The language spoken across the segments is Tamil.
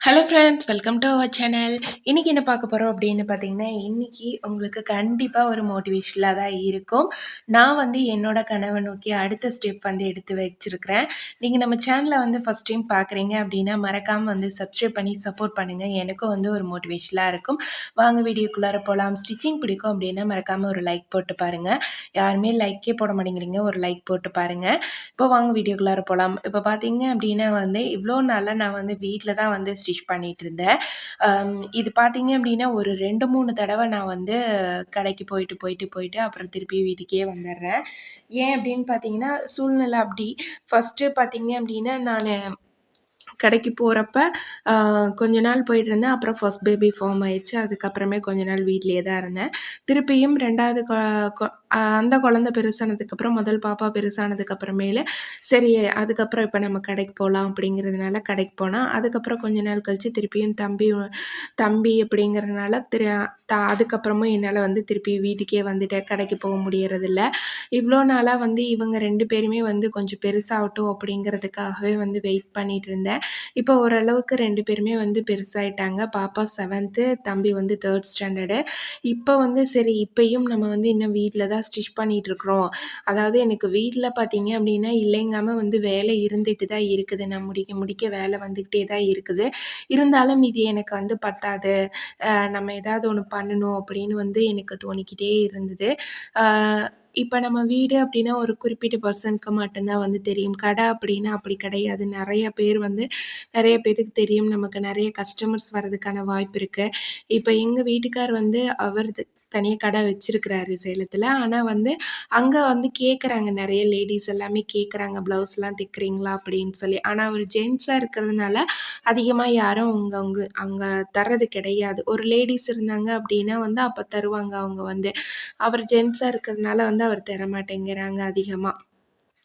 Hello friends welcome to our channel இன்றைக்கி என்ன பார்க்க போகிறோம் அப்படின்னு பார்த்தீங்கன்னா இன்றைக்கி உங்களுக்கு கண்டிப்பாக ஒரு மோட்டிவேஷனாக தான் இருக்கும். நான் வந்து என்னோட கனவை நோக்கி அடுத்த ஸ்டெப் வந்து எடுத்து வச்சுருக்கிறேன். நீங்கள் நம்ம சேனலை வந்து ஃபஸ்ட் டைம் பார்க்குறீங்க அப்படின்னா மறக்காமல் வந்து சப்ஸ்கிரைப் பண்ணி சப்போர்ட் பண்ணுங்கள் எனக்கும் வந்து ஒரு மோட்டிவேஷனாக இருக்கும். வாங்க வீடியோக்குள்ளார போகலாம் ஸ்டிச்சிங் பிடிக்கும் அப்படின்னா மறக்காமல் ஒரு லைக் போட்டு பாருங்கள் யாருமே லைக்கே போட மாட்டேங்கிறீங்க ஒரு லைக் போட்டு பாருங்கள் இப்போ வாங்க வீடியோக்குள்ளார போகலாம் இப்போ பார்த்தீங்க அப்படின்னா வந்து இவ்வளோ நாளாக நான் வந்து வீட்டில் தான் வந்து ஸ்டிச் பண்ணிட்டு இருந்தேன் இது பார்த்தீங்க அப்படின்னா ஒரு ரெண்டு மூணு தடவை நான் வந்து கடைக்கு போயிட்டு போயிட்டு போயிட்டு அப்புறம் திருப்பி வீட்டுக்கே வந்துடுறேன் ஏன் அப்படின்னு பார்த்தீங்கன்னா சூழ்நிலை அப்படி. ஃபஸ்ட்டு பார்த்தீங்க அப்படின்னா நான் கடைக்கு போகிறப்ப கொஞ்ச நாள் போயிட்டு இருந்தேன். அப்புறம் ஃபஸ்ட் பேபி ஃபார்ம் ஆயிடுச்சு. அதுக்கப்புறமே கொஞ்ச நாள் வீட்லேயே தான் இருந்தேன். திருப்பியும் ரெண்டாவது அந்த குழந்த பெருசானதுக்கப்புறம் முதல் பாப்பா பெருசானதுக்கப்புறமேல சரி அதுக்கப்புறம் இப்போ நம்ம கடைக்கு போகலாம் அப்படிங்கிறதுனால கடைக்கு போனால் அதுக்கப்புறம் கொஞ்ச நாள் கழித்து திருப்பியும் தம்பி தம்பி அப்படிங்கிறதுனால திரு த அதுக்கப்புறமும் என்னால் வந்து திருப்பி வீட்டுக்கே வந்துட்டேன் கடைக்கு போக முடியறதில்ல. இவ்வளோ நாளாக வந்து இவங்க ரெண்டு பேருமே வந்து கொஞ்சம் பெருசாகட்டும் அப்படிங்கிறதுக்காகவே வந்து வெயிட் பண்ணிகிட்டு இருந்தேன். இப்போ ஓரளவுக்கு ரெண்டு பேருமே வந்து பெருசாயிட்டாங்க. பாப்பா செவன்த்து தம்பி வந்து தேர்ட் ஸ்டாண்டர்டு இப்போ வந்து சரி இப்பயும் நம்ம வந்து இன்னும் வீட்டில் தான் ஸ்டிச் பண்ணிகிட்ருக்குறோம் அதாவது எனக்கு வீட்டில் பார்த்தீங்க அப்படின்னா இல்லைங்காமல் வந்து வேலை இருந்துட்டு தான் இருக்குது. நான் முடிக்க முடிக்க வேலை வந்துக்கிட்டே தான் இருக்குது. இருந்தாலும் இது எனக்கு வந்து பத்தாது. நம்ம ஏதாவது ஒன்று பண்ணணும் அப்படின்னு வந்து எனக்கு தோணிக்கிட்டே இருந்தது. இப்போ நம்ம வீடு அப்படின்னா ஒரு குறிப்பிட்ட பர்சனுக்கு மட்டும்தான் வந்து தெரியும். கடை அப்படின்னா அப்படி கிடையாது. நிறைய பேர் வந்து நிறைய பேருக்கு தெரியும். நமக்கு நிறைய கஸ்டமர்ஸ் வர்றதுக்கான வாய்ப்பு இருக்குது இப்போ எங்கள் வீட்டுக்கார் வந்து அவரது தனியாக கடை வச்சுருக்கிறாரு சேலத்தில். ஆனால் வந்து அங்கே வந்து கேட்குறாங்க நிறைய லேடிஸ் எல்லாமே கேட்குறாங்க ப்ளவுஸ்லாம் தைக்கிறீங்களா அப்படின்னு சொல்லி. ஆனால் அவர் ஜென்ஸாக இருக்கிறதுனால அதிகமாக யாரும் அவங்க அவங்க அங்கே தர்றது கிடையாது. ஒரு லேடிஸ் இருந்தாங்க அப்படின்னா வந்து அப்போ தருவாங்க அவங்க வந்து. அவர் ஜென்ஸாக இருக்கிறதுனால வந்து அவர் தர மாட்டேங்கிறாங்க அதிகமாக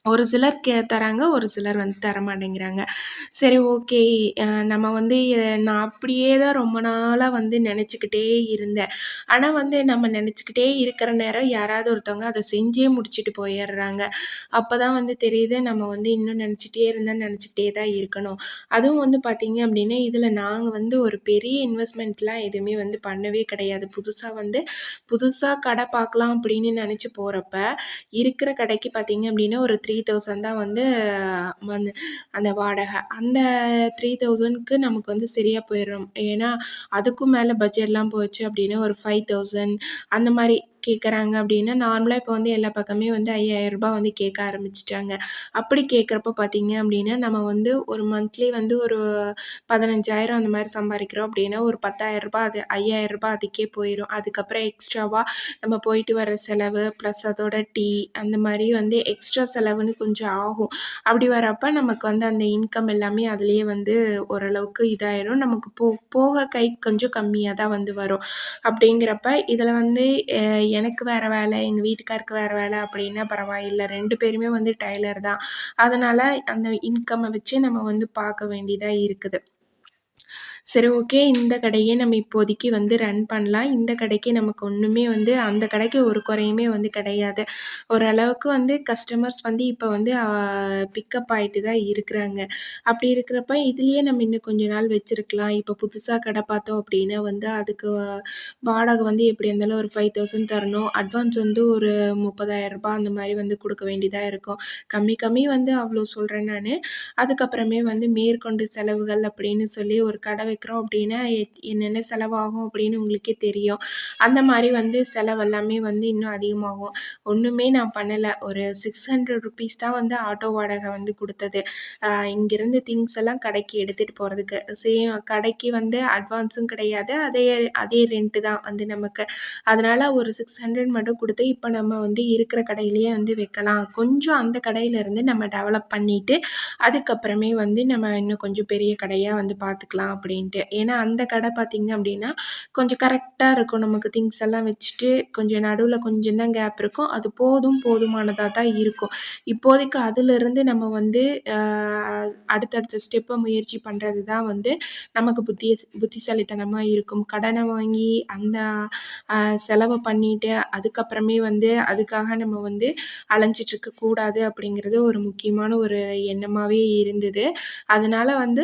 ஒரு சிலர் கே தராங்க ஒரு சிலர் வந்து தர மாட்டேங்கிறாங்க. சரி ஓகே. நம்ம வந்து நான் அப்படியே தான் ரொம்ப நாளாக வந்து நினச்சிக்கிட்டே இருந்தேன். ஆனால் வந்து நம்ம நினச்சிக்கிட்டே இருக்கிற நேரம் யாராவது ஒருத்தவங்க அதை செஞ்சே முடிச்சுட்டு போயிடுறாங்க. அப்போ தான் வந்து தெரியுது நம்ம வந்து இன்னும் நினச்சிட்டே இருந்தால் நினச்சிக்கிட்டே தான் இருக்கணும். அதுவும் வந்து பார்த்திங்க அப்படின்னா இதில் நாங்கள் வந்து ஒரு பெரிய இன்வெஸ்ட்மெண்ட்லாம் எதுவுமே வந்து பண்ணவே கிடையாது. புதுசாக வந்து புதுசாக கடை பார்க்கலாம் அப்படின்னு நினச்சி போகிறப்ப இருக்கிற கடைக்கு பார்த்திங்க அப்படின்னா ஒரு த்ரீ த்ரீ தௌசண்ட் தான் வந்து வந்து அந்த வாடகை. அந்த த்ரீ தௌசண்ட்க்கு நமக்கு வந்து சரியாக போயிடும். ஏன்னா அதுக்கும் மேலே பட்ஜெட்லாம் போச்சு அப்படின்னா ஒரு ஃபைவ் தௌசண்ட் அந்த மாதிரி கேட்குறாங்க அப்படின்னா நார்மலாக இப்போ வந்து எல்லா பக்கமே வந்து ஐயாயிரரூபா வந்து கேட்க ஆரம்பிச்சிட்டாங்க. அப்படி கேட்குறப்ப பார்த்தீங்க அப்படின்னா நம்ம வந்து ஒரு மந்த்லி வந்து ஒரு பதினஞ்சாயிரம் அந்த மாதிரி சம்பாதிக்கிறோம் அப்படின்னா ஒரு பத்தாயிரரூபா அது ஐயாயிரரூபா அதுக்கே போயிடும் அதுக்கப்புறம் எக்ஸ்ட்ராவாக நம்ம போயிட்டு வர செலவு ப்ளஸ் அதோட டீ அந்த மாதிரி வந்து எக்ஸ்ட்ரா செலவுன்னு கொஞ்சம் ஆகும். அப்படி வரப்போ நமக்கு வந்து அந்த இன்கம் எல்லாமே அதுலேயே வந்து ஓரளவுக்கு இதாயிரும். நமக்கு போ போக கை கொஞ்சம் கம்மியாக தான் வந்து வரும். அப்படிங்கிறப்ப இதில் வந்து எனக்கு வேறு வேலை எங்கள் வீட்டுக்காருக்கு வேறு வேலை அப்படின்னா பரவாயில்லை. ரெண்டு பேருமே வந்து டைலர் தான். அதனால் அந்த இன்கம்மை வச்சு நம்ம வந்து பார்க்க வேண்டியதாக இருக்குது. சரி ஓகே இந்த கடையே நம்ம இப்போதைக்கு வந்து ரன் பண்ணலாம். இந்த கடைக்கு நமக்கு ஒன்றுமே வந்து அந்த கடைக்கு ஒரு குறையுமே வந்து கிடையாது. ஓரளவுக்கு வந்து கஸ்டமர்ஸ் வந்து இப்போ வந்து பிக்கப் ஆகிட்டு தான் இருக்கிறாங்க. அப்படி இருக்கிறப்ப இதுலேயே நம்ம இன்னும் கொஞ்ச நாள் வச்சுருக்கலாம். இப்போ புதுசாக கடை பார்த்தோம் அப்படின்னா வந்து அதுக்கு வாடகை வந்து எப்படி இருந்தாலும் ஒரு ஃபைவ் தௌசண்ட் தரணும். அட்வான்ஸ் வந்து ஒரு முப்பதாயிரரூபா அந்த மாதிரி வந்து கொடுக்க வேண்டியதாக இருக்கும். கம்மி கம்மி வந்து அவ்வளோ சொல்கிறேன் நான். அதுக்கப்புறமே வந்து மேற்கொண்டு செலவுகள் அப்படின்னு சொல்லி ஒரு கடை வைக்கிறோம் அப்படின்னா என்னென்ன செலவாகும் அப்படின்னு உங்களுக்கே தெரியும். அந்த மாதிரி வந்து செலவு எல்லாமே வந்து இன்னும் அதிகமாகும். ஒன்றுமே நான் பண்ணலை. ஒரு சிக்ஸ் ஹண்ட்ரட் ருபீஸ் தான் வந்து ஆட்டோ வாடகை வந்து கொடுத்தது. இங்கேருந்து திங்ஸ் எல்லாம் கடைக்கு எடுத்துகிட்டு போகிறதுக்கு சேம் கடைக்கு வந்து அட்வான்ஸும் கிடையாது. அதே அதே ரெண்ட்டு தான் வந்து நமக்கு. அதனால் ஒரு சிக்ஸ் ஹண்ட்ரட் மட்டும் கொடுத்து இப்போ நம்ம வந்து இருக்கிற கடையிலேயே வந்து வைக்கலாம். கொஞ்சம் அந்த கடையிலேருந்து நம்ம டெவலப் பண்ணிவிட்டு அதுக்கப்புறமே வந்து நம்ம இன்னும் கொஞ்சம் பெரிய கடையாக வந்து பார்த்துக்கலாம் அப்படின்னு அப்படின்ட்டு. ஏன்னா அந்த கடை பார்த்திங்க அப்படின்னா கொஞ்சம் கரெக்டாக இருக்கும். நமக்கு திங்ஸ் எல்லாம் வச்சுட்டு கொஞ்சம் நடுவில் கொஞ்சம் தான் கேப் இருக்கும். அது போதும் போதுமானதாக தான் இருக்கும். இப்போதைக்கு அதிலிருந்து நம்ம வந்து அடுத்தடுத்த ஸ்டெப்பை முயற்சி பண்ணுறது தான் வந்து நமக்கு புத்தி புத்திசாலித்தனமாக இருக்கும். கடனை வாங்கி அந்த செலவை பண்ணிவிட்டு அதுக்கப்புறமே வந்து அதுக்காக நம்ம வந்து அலைஞ்சிட்ருக்க கூடாது அப்படிங்கிறது ஒரு முக்கியமான ஒரு எண்ணமாகவே இருந்தது. அதனால் வந்து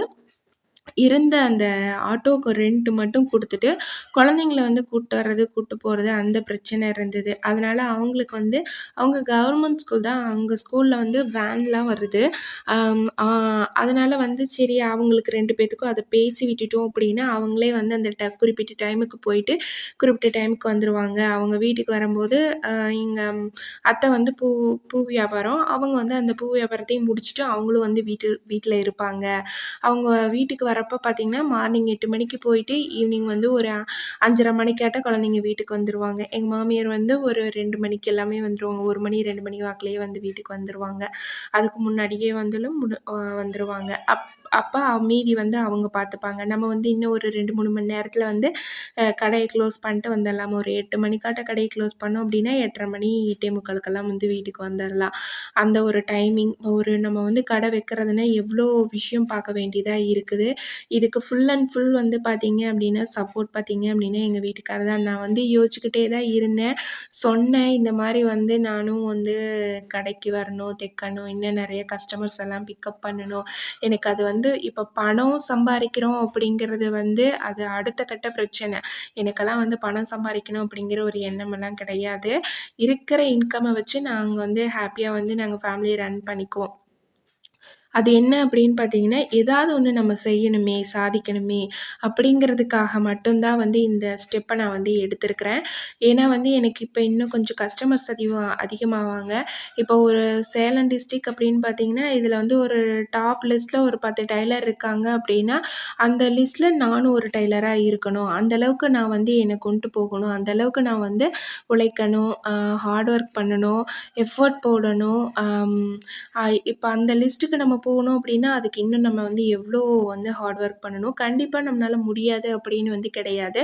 இருந்த அந்த ஆட்டோக்கு ரெண்ட் மட்டும் கொடுத்துட்டு குழந்தைங்கள வந்து கூப்பிட்டு வர்றது, கூப்பிட்டு போகிறது அந்த பிரச்சனை இருந்தது. அதனால் அவங்களுக்கு வந்து அவங்க கவர்மெண்ட் ஸ்கூல் தான். அவங்க ஸ்கூலில் வந்து வேன்லாம் வருது. அதனால் வந்து சரி அவங்களுக்கு ரெண்டு பேர்த்துக்கும் அதை பேசி விட்டுட்டோம் அப்படின்னா, அவங்களே வந்து அந்த ட குறிப்பிட்ட டைமுக்கு போயிட்டு, குறிப்பிட்ட டைமுக்கு வந்துடுவாங்க அவங்க வீட்டுக்கு வரும்போது எங்கள் அத்தை வந்து பூ பூ வியாபாரம். அவங்க வந்து அந்த பூ வியாபாரத்தையும் முடிச்சுட்டு, அவங்களும் வந்து வீட்டு வீட்டில் இருப்பாங்க. அவங்க வீட்டுக்கு வர வரப்ப பார்த்தீங்கன்னா, மார்னிங் எட்டு மணிக்கு போயிட்டு, ஈவினிங் வந்து ஒரு 5:30 மணிக்காட்டம் குழந்தைங்க வீட்டுக்கு வந்துருவாங்க. எங்க மாமியார் வந்து ஒரு ரெண்டு மணிக்கு எல்லாமே வந்துருவாங்க. ஒரு மணி, ரெண்டு மணி வாக்குலயே வந்து வீட்டுக்கு வந்துருவாங்க. அதுக்கு முன்னாடியே வந்துலும் முடு வந்துருவாங்க. அப் அப்போ மீதி வந்து அவங்க பார்த்துப்பாங்க. நம்ம வந்து இன்னும் ஒரு 2, 3 மணி நேரத்தில் வந்து கடையை க்ளோஸ் பண்ணிட்டு வந்துடலாம் ஒரு எட்டு மணிக்காட்ட கடையை க்ளோஸ் பண்ணோம் அப்படின்னா, 8:30 மணி 8:45க்கெல்லாம் வந்து வீட்டுக்கு வந்துடலாம் அந்த ஒரு டைமிங் ஒரு நம்ம வந்து கடை வைக்கிறதுனா எவ்வளோ விஷயம் பார்க்க வேண்டியதாக இருக்குது. இதுக்கு ஃபுல் அண்ட் ஃபுல் வந்து பார்த்தீங்க அப்படின்னா, சப்போர்ட் பார்த்தீங்க அப்படின்னா, எங்கள் வீட்டுக்காரர் தான். நான் வந்து யோசிச்சுக்கிட்டே தான் இருந்தேன். சொன்னேன், இந்த மாதிரி வந்து நானும் வந்து கடைக்கு வரணும், தைக்கணும், இன்னும் நிறைய கஸ்டமர்ஸ் எல்லாம் பிக்கப் பண்ணணும். எனக்கு அது வந்து வந்து இப்போ பணம் சம்பாதிக்கிறோம் அப்படிங்கிறது வந்து அது அடுத்த கட்ட பிரச்சனை. எனக்கெல்லாம் வந்து பணம் சம்பாதிக்கணும் அப்படிங்கிற ஒரு எண்ணமெல்லாம் கிடையாது. இருக்கிற இன்கம்மை வச்சு நாங்கள் வந்து ஹாப்பியாக வந்து நாங்கள் ஃபேமிலியை ரன் பண்ணிக்குவோம். அது என்ன அப்படின்னு பார்த்தீங்கன்னா, ஏதாவது ஒன்று நம்ம செய்யணுமே, சாதிக்கணுமே அப்படிங்கிறதுக்காக மட்டும்தான் வந்து இந்த ஸ்டெப்பை நான் வந்து எடுத்திருக்கிறேன். ஏன்னா வந்து எனக்கு இப்போ இன்னும் கொஞ்சம் கஸ்டமர்ஸ் அதிகம் அதிகமாவாங்க. இப்போ ஒரு சேலம் டிஸ்ட்ரிக் அப்படின்னு பார்த்தீங்கன்னா, இதில் வந்து ஒரு டாப் லிஸ்ட்டில் ஒரு பத்து டைலர் இருக்காங்க அப்படின்னா, அந்த லிஸ்ட்டில் நானும் ஒரு டைலராக இருக்கணும். அந்த அளவுக்கு நான் வந்து என்னை கொண்டு போகணும். அந்த அளவுக்கு நான் வந்து உழைக்கணும், ஹார்ட் ஒர்க் பண்ணணும், எஃபோர்ட் போடணும். இப்போ அந்த லிஸ்ட்டுக்கு நம்ம போகணும் அப்படின்னா, அதுக்கு இன்னும் நம்ம வந்து எவ்வளோ வந்து ஹார்ட் ஒர்க் பண்ணணும். கண்டிப்பாக நம்மளால் முடியாது அப்படின்னு வந்து கிடையாது.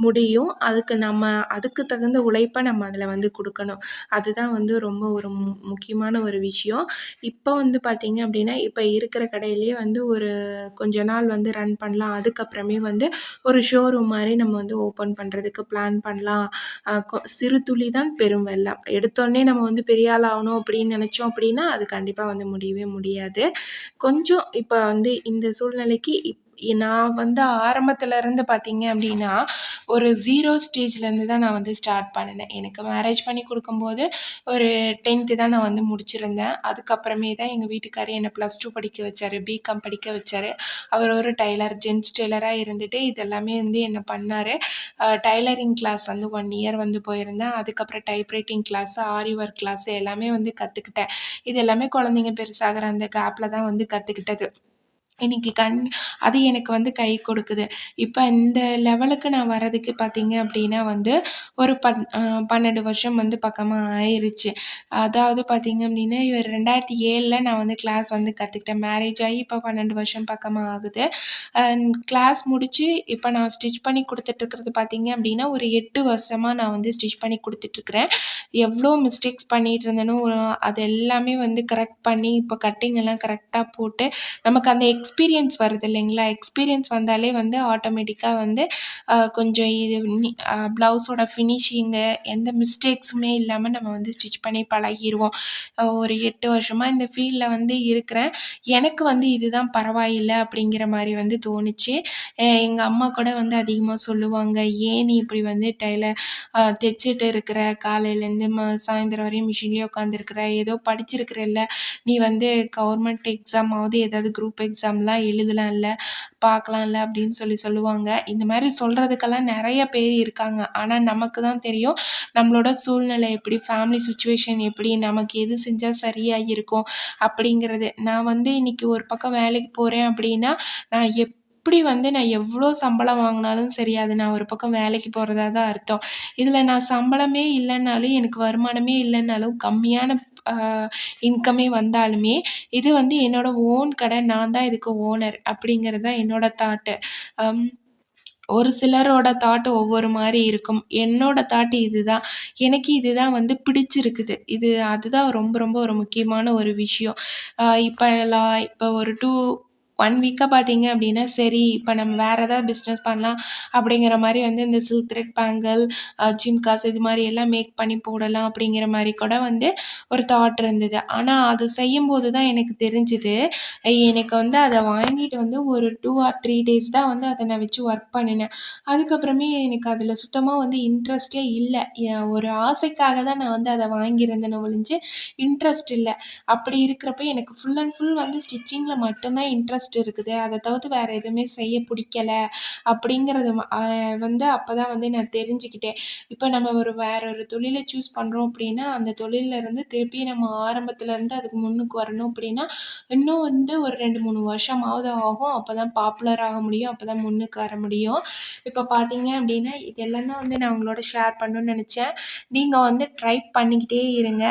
முடியும். அதுக்கு நம்ம அதுக்கு தகுந்த உழைப்பை நம்ம அதில் வந்து கொடுக்கணும் அதுதான் வந்து ரொம்ப ஒரு மு முக்கியமான ஒரு விஷயம். இப்போ வந்து பார்த்திங்க அப்படின்னா, இப்போ இருக்கிற கடையிலேயே வந்து ஒரு கொஞ்ச நாள் வந்து ரன் பண்ணலாம். அதுக்கப்புறமே வந்து ஒரு ஷோரூம் மாதிரி நம்ம வந்து ஓப்பன் பண்ணுறதுக்கு பிளான் பண்ணலாம். கொ "சிறு துளி தான் பெரும் வெள்ளம்." எடுத்தோடனே நம்ம வந்து பெரிய ஆள் ஆகணும் அப்படின்னு நினச்சோம் அப்படின்னா, அது கண்டிப்பாக வந்து முடியவே முடியாது. கொஞ்சம் இப்போ வந்து இந்த சூழ்நிலைக்கு இப் நான் வந்து ஆரம்பத்துல இருந்து பார்த்தீங்க அப்படின்னா, ஒரு ஜீரோ ஸ்டேஜ்லேருந்து தான் நான் வந்து ஸ்டார்ட் பண்ணினேன். எனக்கு மேரேஜ் பண்ணி கொடுக்கும்போது ஒரு 10த் தான் நான் வந்து முடிச்சிருந்தேன். அதுக்கப்புறமே தான் எங்கள் வீட்டுக்காரர் என்னை ப்ளஸ் டூ படிக்க வச்சார் பிகாம் படிக்க வச்சார். அவர் ஒரு டைலர் ஜென்ஸ் டெய்லராக இருந்துட்டு இது எல்லாமே வந்து என்ன பண்ணார். டைலரிங் கிளாஸ் வந்து ஒன் இயர் வந்து போயிருந்தேன். அதுக்கப்புறம் typewriting class, aari work class எல்லாமே வந்து கற்றுக்கிட்டேன் இது எல்லாமே குழந்தைங்க பெருசாகிற அந்த கேப்பில் தான் வந்து கற்றுக்கிட்டது இன்னைக்கு கண் அது எனக்கு வந்து கை கொடுக்குது. இப்போ இந்த லெவலுக்கு நான் வர்றதுக்கு பார்த்தீங்க அப்படின்னா வந்து, ஒரு பன் பன்னெண்டு வருஷம் வந்து பக்கமாக ஆயிருச்சு. அதாவது பார்த்தீங்க அப்படின்னா, 2007ல நான் வந்து கிளாஸ் வந்து கற்றுக்கிட்டேன் மேரேஜ் ஆகி இப்போ பன்னெண்டு வருஷம் பக்கமாக ஆகுது. கிளாஸ் முடித்து இப்போ நான் ஸ்டிச் பண்ணி கொடுத்துட்ருக்கிறது பார்த்தீங்க அப்படின்னா, ஒரு எட்டு வருஷமாக நான் வந்து ஸ்டிச் பண்ணி கொடுத்துட்ருக்குறேன் எவ்வளோ மிஸ்டேக்ஸ் பண்ணிகிட்டு இருந்தேனோ, அது எல்லாமே வந்து கரெக்ட் பண்ணி, இப்போ கட்டிங் எல்லாம் கரெக்டாக போட்டு, நமக்கு அந்த எக்ஸ் எக்ஸ்பீரியன்ஸ் வருது இல்லைங்களா? எக்ஸ்பீரியன்ஸ் வந்தாலே வந்து ஆட்டோமேட்டிக்காக வந்து கொஞ்சம் இது ப்ளவுஸோட ஃபினிஷிங்கு எந்த மிஸ்டேக்ஸுமே இல்லாமல் நம்ம வந்து ஸ்டிச் பண்ணி பழகிடுவோம் ஒரு எட்டு வருஷமாக இந்த ஃபீல்டில் வந்து இருக்கிறேன். எனக்கு வந்து இதுதான் பரவாயில்லை அப்படிங்கிற மாதிரி வந்து தோணுச்சு. எங்கள் அம்மா கூட வந்து அதிகமாக சொல்லுவாங்க, "ஏன் நீ இப்படி வந்து டெய்லர் தைச்சிட்டு இருக்கிற? காலையிலேருந்து ம சாயந்தரம் வரையும் மிஷின்லேயே உட்காந்துருக்குற. ஏதோ படிச்சிருக்கிறல்ல, நீ வந்து கவர்மெண்ட் எக்ஸாமாவது ஏதாவது குரூப் எக்ஸாம் எக்ஸாம்லாம் பார்க்கலாம் பார்க்கலாம்ல." அப்படின்னு சொல்லி சொல்லுவாங்க. இந்த மாதிரி சொல்கிறதுக்கெல்லாம் நிறைய பேர் இருக்காங்க. ஆனால் நமக்கு தான் தெரியும், நம்மளோட சூழ்நிலை எப்படி, ஃபேமிலி சுச்சுவேஷன் எப்படி, நமக்கு எது செஞ்சால் சரியாக இருக்கும் அப்படிங்கிறது. நான் வந்து இன்றைக்கி ஒரு பக்கம் வேலைக்கு போகிறேன் அப்படின்னா, நான் எப்படி வந்து நான் எவ்வளோ சம்பளம் வாங்கினாலும் சரி, அது நான் ஒரு பக்கம் வேலைக்கு போகிறதா தான் அர்த்தம். இதில் நான் சம்பளமே இல்லைன்னாலும் எனக்கு வருமானமே இல்லைன்னாலும் கம்மியான இன்கமே வந்தாலுமே, இது வந்து என்னோட ஓன் கடை. நான் தான் இதுக்கு ஓனர் அப்படிங்கிறது தான் என்னோட தாட்டு. ஒரு சிலரோட தாட் ஒவ்வொரு மாதிரி இருக்கும். என்னோட தாட்டு இதுதான். எனக்கு இதுதான் வந்து பிடிச்சிருக்குது. இது அதுதான் ரொம்ப ரொம்ப ஒரு முக்கியமான ஒரு விஷயம். இப்போ இப்போ ஒரு டூ ஒன் வீக்காக பார்த்தீங்க அப்படின்னா சரி இப்போ நம்ம வேறு ஏதாவது பிஸ்னஸ் பண்ணலாம் அப்படிங்கிற மாதிரி வந்து இந்த சில்க் த்ரெட் பேங்கிள் ஜிம்காஸ் இது மாதிரி எல்லாம் மேக் பண்ணி போடலாம் அப்படிங்கிற மாதிரி கூட வந்து ஒரு தாட் இருந்தது. ஆனால் அது செய்யும்போது தான் எனக்கு தெரிஞ்சுது. எனக்கு வந்து அதை வாங்கிட்டு வந்து ஒரு டூ ஆர் த்ரீ டேஸ் தான் வந்து அதை நான் வச்சு ஒர்க் பண்ணினேன். அதுக்கப்புறமே எனக்கு அதில் சுத்தமாக வந்து இன்ட்ரெஸ்ட்டே இல்லை. ஒரு ஆசைக்காக தான் நான் வந்து அதை வாங்கியிருந்தேன் ஒழிஞ்சு இன்ட்ரெஸ்ட் இல்லை. அப்படி இருக்கிறப்ப எனக்கு ஃபுல் அண்ட் ஃபுல் வந்து ஸ்டிச்சிங்கில் மட்டும்தான் இன்ட்ரெஸ்ட் இருக்குது. அதை தவிர்த்து வேறு எதுவுமே செய்ய பிடிக்கல அப்படிங்கிறது வந்து அப்போ தான் வந்து நான் தெரிஞ்சுக்கிட்டேன். இப்போ நம்ம ஒரு வேற ஒரு தொழிலை சூஸ் பண்ணுறோம் அப்படின்னா அந்த தொழில்ல இருந்து திருப்பி நம்ம ஆரம்பத்துலேருந்து அதுக்கு முன்னுக்கு வரணும் அப்படின்னா இன்னும் வந்து ஒரு ரெண்டு மூணு வருஷமாவது ஆகும். அப்போ தான் பாப்புலர் ஆக முடியும். அப்போ தான் முன்னுக்கு வர முடியும். இப்போ பார்த்தீங்க அப்படின்னா இதெல்லாம் தான் வந்து நான் உங்களோட ஷேர் பண்ணணும்னு நினச்சேன். நீங்கள் வந்து ட்ரை பண்ணிக்கிட்டே இருங்க.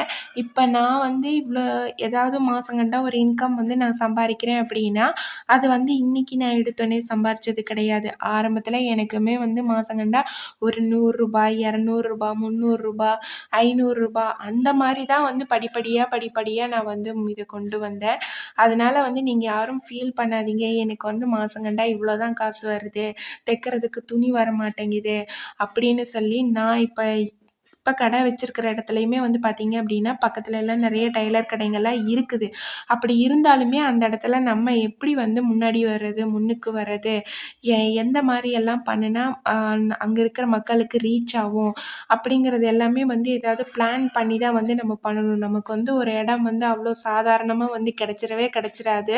இப்போ நான் வந்து இவ்வளோ ஏதாவது மாதம் கண்டா ஒரு இன்கம் வந்து நான் சம்பாதிக்கிறேன் அப்படின்னா அது வந்து இன்னைக்கு நான் எடுத்தோடனே சம்பாரிச்சது கிடையாது. ஆரம்பத்தில் எனக்குமே வந்து மாதம் கண்டா ஒரு நூறுரூபா இரநூறுபா முந்நூறுரூபா ஐநூறுரூபா அந்த மாதிரி தான் வந்து படிப்படியாக படிப்படியாக நான் வந்து இதை கொண்டு வந்தேன். அதனால் வந்து நீங்கள் யாரும் ஃபீல் பண்ணாதீங்க. எனக்கு வந்து மாதம் கண்டா இவ்வளோ தான் காசு வருது. தைக்கிறதுக்கு துணி வர மாட்டேங்குது அப்படின்னு சொல்லி நான் இப்போ இப்போ கடை வச்சிருக்கிற இடத்துலையுமே வந்து பார்த்தீங்க அப்படின்னா பக்கத்துல எல்லாம் நிறைய டைலர் கடைங்கள்லாம் இருக்குது. அப்படி இருந்தாலுமே அந்த இடத்துல நம்ம எப்படி வந்து முன்னாடி வர்றது முன்னுக்கு வர்றது எந்த மாதிரி எல்லாம் பண்ணுனா அங்கே இருக்கிற மக்களுக்கு ரீச் ஆகும் அப்படிங்கிறது எல்லாமே வந்து ஏதாவது பிளான் பண்ணி தான் வந்து நம்ம பண்ணணும். நமக்கு வந்து ஒரு இடம் வந்து அவ்வளோ சாதாரணமாக வந்து கிடச்சிடவே கிடச்சிடாது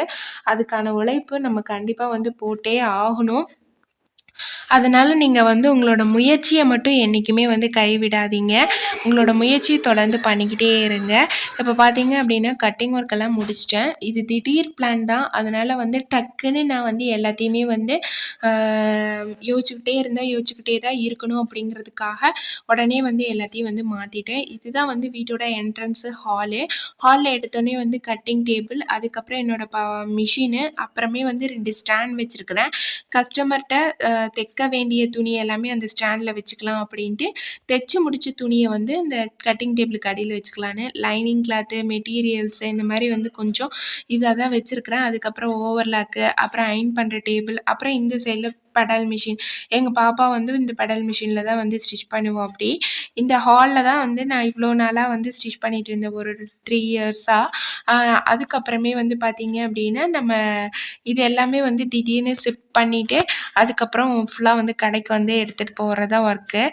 அதுக்கான உழைப்பு நம்ம கண்டிப்பாக வந்து போட்டே ஆகணும். அதனால் நீங்கள் வந்து உங்களோட முயற்சியை மட்டும் என்றைக்குமே வந்து கைவிடாதீங்க. உங்களோட முயற்சியை தொடர்ந்து பண்ணிக்கிட்டே இருங்க. இப்போ பார்த்தீங்க அப்படின்னா கட்டிங் ஒர்க்கெல்லாம் முடிச்சிட்டேன். இது திடீர் பிளான் தான். அதனால் வந்து டக்குன்னு நான் வந்து எல்லாத்தையுமே வந்து யோசிச்சுக்கிட்டே இருந்தால் யோசிச்சுக்கிட்டே தான் இருக்கணும் அப்படிங்கிறதுக்காக உடனே வந்து எல்லாத்தையும் வந்து மாற்றிட்டேன் இதுதான் வந்து வீட்டோட என்ட்ரன்ஸு ஹாலு ஹாலில் எடுத்தோடனே வந்து கட்டிங் டேபிள் அதுக்கப்புறம் என்னோடய ப மிஷினு அப்புறமே வந்து ரெண்டு ஸ்டாண்ட் வச்சுருக்கிறேன். கஸ்டமர்கிட்ட தைக்க வேண்டிய துணி எல்லாமே அந்த ஸ்டாண்டில் வச்சுக்கலாம் அப்படின்ட்டு தைச்சி முடித்த துணியை வந்து இந்த கட்டிங் டேபிளுக்கு அடியில் வச்சுக்கலான்னு. லைனிங் கிளாத்து மெட்டீரியல்ஸு இந்த மாதிரி வந்து கொஞ்சம் இதாக தான் வச்சுருக்கிறேன். அதுக்கப்புறம் ஓவர்லாக்கு அப்புறம் அயன் பண்ணுற டேபிள் அப்புறம் இந்த சைடில் பெடல் மிஷின் எங்கள் பாப்பா வந்து இந்த பெடல் மிஷினில் தான் வந்து ஸ்டிச் பண்ணுவோம் அப்படி. இந்த ஹாலில் தான் வந்து நான் இவ்வளோ நாளாக வந்து ஸ்டிச் பண்ணிகிட்டு இருந்தேன். ஒரு த்ரீ இயர்ஸாக அதுக்கப்புறமே வந்து பார்த்திங்க அப்படின்னா நம்ம இது எல்லாமே வந்து திடீர்னு ஷிஃப்ட் பண்ணிவிட்டு அதுக்கப்புறம் ஃபுல்லாக வந்து கடைக்கு வந்து எடுத்துகிட்டு போகிறதா ஒர்க்கு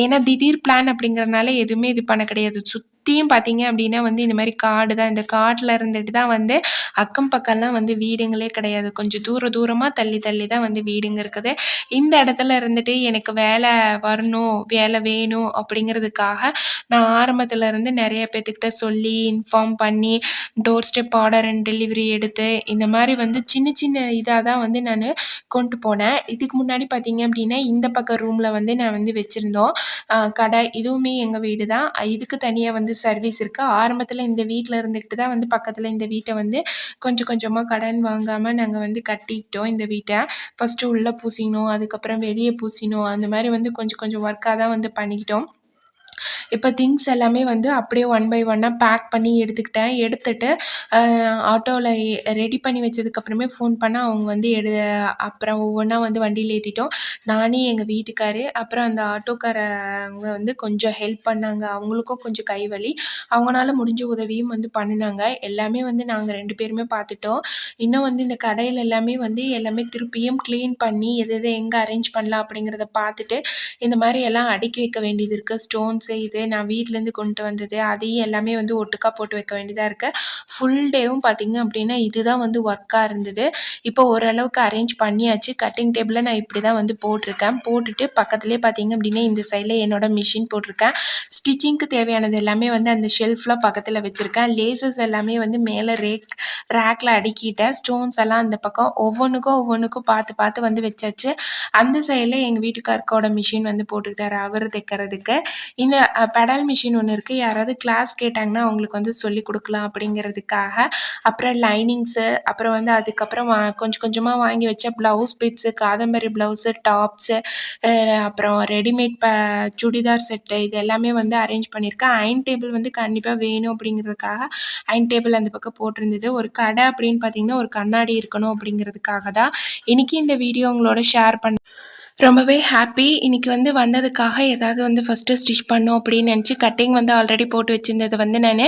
ஏன்னா திடீர் பிளான் அப்படிங்கிறனால எதுவுமே இது பண்ண கிடையாது. சுத் சுற்றியும் பார்த்தீங்க அப்படின்னா வந்து இந்த மாதிரி காடு தான். இந்த காட்டில் இருந்துட்டு தான் வந்து அக்கம் பக்கம்லாம் வந்து வீடுங்களே கிடையாது. கொஞ்சம் தூர தூரமாக தள்ளி தள்ளி தான் வந்து வீடுங்க இருக்குது. இந்த இடத்துல இருந்துட்டு எனக்கு வேலை வரணும் வேலை வேணும் அப்படிங்கிறதுக்காக நான் ஆரம்பத்தில் இருந்து நிறைய பேர்த்துக்கிட்ட சொல்லி இன்ஃபார்ம் பண்ணி door step order and delivery எடுத்து இந்த மாதிரி வந்து சின்ன சின்ன இதாக தான் வந்து நான் கொண்டு போனேன். இதுக்கு முன்னாடி பார்த்தீங்க அப்படின்னா இந்த பக்கம் ரூமில் வந்து நான் வந்து வச்சுருந்தோம். கடை இதுவுமே எங்கள் வீடு தான். இதுக்கு தனியாக வந்து வந்து சர்வீஸ் இருக்குது ஆரம்பத்தில் இந்த வீட்டில் இருந்துக்கிட்டு தான் வந்து பக்கத்தில் இந்த வீட்டை வந்து கொஞ்சம் கொஞ்சமாக கடன் வாங்காமல் நாங்கள் வந்து கட்டிக்கிட்டோம் இந்த வீட்டை. ஃபஸ்ட்டு உள்ளே பூசினோம் அதுக்கப்புறம் வெளியே பூசினோம். அந்த மாதிரி வந்து கொஞ்சம் கொஞ்சம் ஒர்க்காக தான் வந்து பண்ணிக்கிட்டோம். இப்போ திங்ஸ் எல்லாமே வந்து அப்படியே ஒன் பை ஒன்னாக பேக் பண்ணி எடுத்துக்கிட்டேன். எடுத்துட்டு ஆட்டோவில் ரெடி பண்ணி வச்சதுக்கப்புறமே ஃபோன் பண்ணால் அவங்க வந்து எடு அப்புறம் ஒவ்வொன்றா வந்து வண்டியில் ஏற்றிட்டோம் நானே எங்கள் வீட்டுக்காரு அப்புறம் அந்த ஆட்டோக்காரங்க வந்து கொஞ்சம் ஹெல்ப் பண்ணாங்க. அவங்களுக்கும் கொஞ்சம் கை வலி அவங்களால முடிஞ்ச உதவியும் வந்து பண்ணினாங்க. எல்லாமே வந்து நாங்கள் ரெண்டு பேருமே பார்த்துட்டோம் இன்னும் வந்து இந்த கடையில் எல்லாமே வந்து எல்லாமே திருப்பியும் க்ளீன் பண்ணி எது எது எங்கே அரேஞ்ச் பண்ணலாம் அப்படிங்கிறத பார்த்துட்டு இந்த மாதிரி எல்லாம் அடுக்கி வைக்க வேண்டியது இருக்குது ஸ்டோன்ஸு இது நான் வீட்டிலேருந்து கொண்டு வந்தது அதையும் எல்லாமே வந்து ஒட்டுக்கா போட்டு வைக்க வேண்டியதாக இருக்குது ஃபுல் டேவும் பார்த்திங்க அப்படின்னா இதுதான் வந்து ஒர்க்காக இருந்தது. இப்போ ஓரளவுக்கு அரேஞ்ச் பண்ணியாச்சு. கட்டிங் டேபிளில் நான் இப்படி தான் வந்து போட்டிருக்கேன். போட்டுட்டு பக்கத்துலேயே பார்த்திங்க அப்படின்னா இந்த சைடில் என்னோடய மிஷின் போட்டிருக்கேன். ஸ்டிச்சிங்க்கு தேவையானது எல்லாமே வந்து அந்த ஷெல்ஃபில் பக்கத்தில் வச்சுருக்கேன். லேசஸ் எல்லாமே வந்து மேலே ரேக் ரேக்கில் அடுக்கிட்டேன். ஸ்டோன்ஸ் எல்லாம் அந்த பக்கம் ஒவ்வொன்றுக்கும் ஒவ்வொன்றுக்கும் பார்த்து பார்த்து வந்து வச்சாச்சு. அந்த சைடில் எங்கள் வீட்டுக்காரக்கோட மிஷின் வந்து போட்டுக்கிட்டார். அவர் தைக்கிறதுக்கு. இந்த பெடல் மிஷின் ஒன்று இருக்குது யாராவது கிளாஸ் கேட்டாங்கன்னா அவங்களுக்கு வந்து சொல்லிக் கொடுக்கலாம் அப்படிங்கிறதுக்காக. அப்புறம் லைனிங்ஸு அப்புறம் வந்து அதுக்கப்புறம் வா கொஞ்சம் கொஞ்சமாக வாங்கி வச்ச blouse bits Kadambari blouse tops அப்புறம் ரெடிமேட் ப சுடிதார் செட்டு இது எல்லாமே வந்து அரேஞ்ச் பண்ணியிருக்கேன். அயன் டேபிள் வந்து கண்டிப்பாக வேணும் அப்படிங்கிறதுக்காக அயன் டேபிள் அந்த பக்கம் போட்டிருந்தது. ஒரு கடை அப்படின்னு பார்த்தீங்கன்னா ஒரு கண்ணாடி இருக்கணும் அப்படிங்கிறதுக்காக தான். இன்றைக்கி இந்த வீடியோ உங்களோட ஷேர் பண்ண ரொம்பவே ஹாப்பி இன்னைக்கு வந்து வந்ததுக்காக ஏதாவது வந்து ஃபஸ்ட்டு ஸ்டிச் பண்ணும் அப்படின்னு நினச்சி கட்டிங் வந்து ஆல்ரெடி போட்டு வச்சுருந்தது வந்து நான்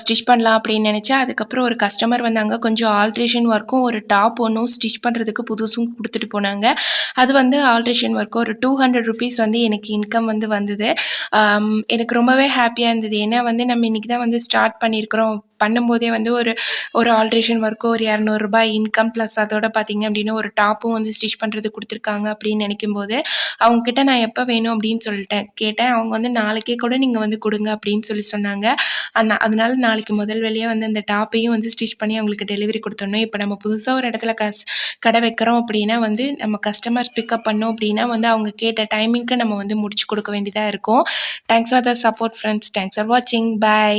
ஸ்டிச் பண்ணலாம் அப்படின்னு நினச்சேன். அதுக்கப்புறம் ஒரு கஸ்டமர் வந்தாங்க. கொஞ்சம் ஆல்ட்ரேஷன் ஒர்க்கும் ஒரு டாப் ஒன்றும் ஸ்டிச் பண்ணுறதுக்கு புதுசும் கொடுத்துட்டு போனாங்க. அது வந்து ஆல்ட்ரேஷன் ஒர்க்கு ஒரு டூ ஹண்ட்ரட் ருபீஸ் வந்து எனக்கு இன்கம் வந்து வந்தது. எனக்கு ரொம்பவே ஹாப்பியாக இருந்தது. ஏன்னா வந்து நம்ம இன்றைக்கி தான் வந்து ஸ்டார்ட் பண்ணியிருக்கிறோம் பண்ணும்போதே வந்து ஒரு ஒரு ஆல்ட்ரேஷன் ஒர்க்கு ஒரு இரநூறுபா இன்கம் ப்ளஸ் அதோட பார்த்தீங்க அப்படின்னா ஒரு டாப்பும் வந்து ஸ்டிச் பண்ணுறது கொடுத்துருக்காங்க அப்படின்னு நினைக்கும்போது அவங்கக்கிட்ட நான் எப்போ வேணும் அப்படின்னு சொல்லிட்டேன். கேட்டேன். அவங்க வந்து நாளைக்கே கூட நீங்கள் வந்து கொடுங்க அப்படின்னு சொல்லி சொன்னாங்க. அண்ணா அதனால நாளைக்கு முதல் வழியாக வந்து அந்த டாப்பையும் வந்து ஸ்டிச் பண்ணி அவங்களுக்கு டெலிவரி கொடுத்துடணும். இப்போ நம்ம புதுசாக ஒரு இடத்துல கஸ் கடை வைக்கிறோம் அப்படின்னா வந்து நம்ம கஸ்டமர்ஸ் பிக்கப் பண்ணோம் அப்படின்னா வந்து அவங்க கேட்ட டைமிங்க்கு நம்ம வந்து முடிச்சு கொடுக்க வேண்டியதாக இருக்கும். Thanks for the support friends thanks for வாட்சிங் பை